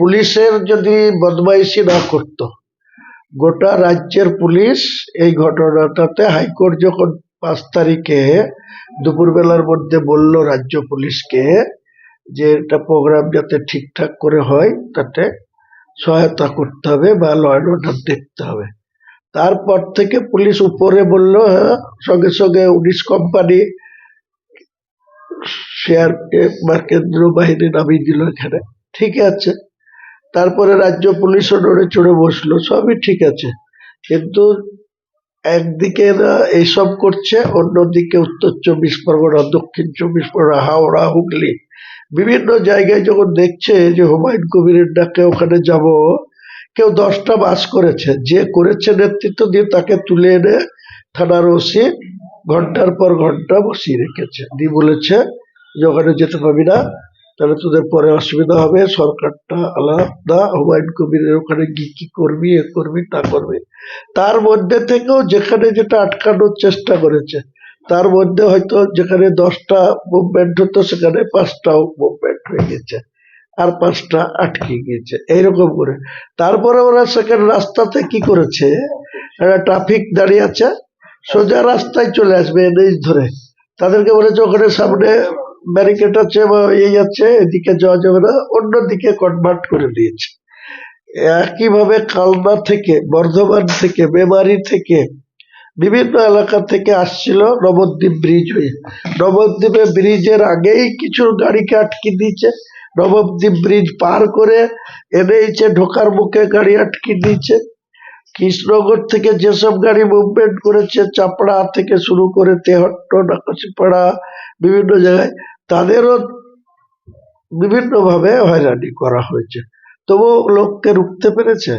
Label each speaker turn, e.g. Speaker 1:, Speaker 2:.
Speaker 1: পুলিশের যদি বদমাইশি না করতো, গোটা রাজ্যের পুলিশ এই ঘটনাটাতে হাইকোর্ট যখন পাঁচ তারিখে দুপুরবেলার মধ্যে বলল রাজ্য পুলিশকে যে এটা প্রোগ্রাম যাতে ঠিকঠাক করে হয়, তাতে সহায়তা করতে হবে বা ল অ্যান্ড অর্ডার দেখতে হবে। তারপর থেকে পুলিশ উপরে বলল হ্যাঁ সঙ্গে সঙ্গে উনিশ কোম্পানি শেয়ার কেন্দ্র বাহিনী নামিয়ে দিল এখানে। ঠিক আছে। তারপরে রাজ্য পুলিশও নড়ে চড়ে বসল, সবই ঠিক আছে। কিন্তু একদিকে এইসব করছে, অন্যদিকে উত্তর চব্বিশ পরগনা, দক্ষিণ চব্বিশ পরগনা, হাওড়া, হুগলি, বিভিন্ন জায়গায় যখন দেখছে যে হুমায়ুন কবিরের ডাকে ওখানে যাব, কেউ দশটা বাস করেছে। যে করেছে নেতৃত্ব দিয়ে তাকে তুলে এনে থানার ওসি ঘণ্টার পর ঘণ্টা বসিয়ে রেখেছে। দিয়ে বলেছে যে ওখানে যেতে পারবি না তাহলে তোদের পরে অসুবিধা হবে, সরকারটা আলাদা, হুমায়ুন কবিরের ওখানে গিয়ে কি করবি, এ করবি, তা করবি। তার মধ্যে থেকেও যেখানে যেটা আটকানোর চেষ্টা করেছে, তার মধ্যে হয়তো যেখানে দশটা মুভমেন্ট হতো, সেখানে পাঁচটাও মুভমেন্ট হয়ে গেছে, আর পাঁচটা আটকে গিয়েছে এইরকম করে। তারপরে ওরা সেখানে রাস্তাতে কি করেছে একটা ট্রাফিক দাঁড়িয়ে আছে, সোজা রাস্তায় চলে আসবে এনএইচ ধরে। তাদেরকে বলেছে, ওখানে সামনে ব্যারিকেড আছে বা এই আছে এদিকে যাওয়া যাবে না, অন্যদিকে কনভার্ট করে দিয়েছে। একইভাবে কালনা থেকে, বর্ধমান থেকে, মেমারি থেকে, বিভিন্ন এলাকা থেকে আসছিল নবদ্বীপ ব্রিজ হয়ে। নবদ্বীপে ব্রিজের আগেই কিছু গাড়িকে আটকে দিয়েছে। নবদ্বীপ ব্রিজ পার করে এনেইছে ঢোকার মুখে গাড়ি আটকে দিয়েছে। কৃষ্ণনগর থেকে যেসব গাড়ি মুভমেন্ট করেছে, চাপড়া থেকে শুরু করে তেহট্ট নাকচিপাড়া বিভিন্ন জায়গায়, তাদেরও বিভিন্নভাবে হয়রানি করা হয়েছে। তবুও লোককে রুখতে পেরেছে?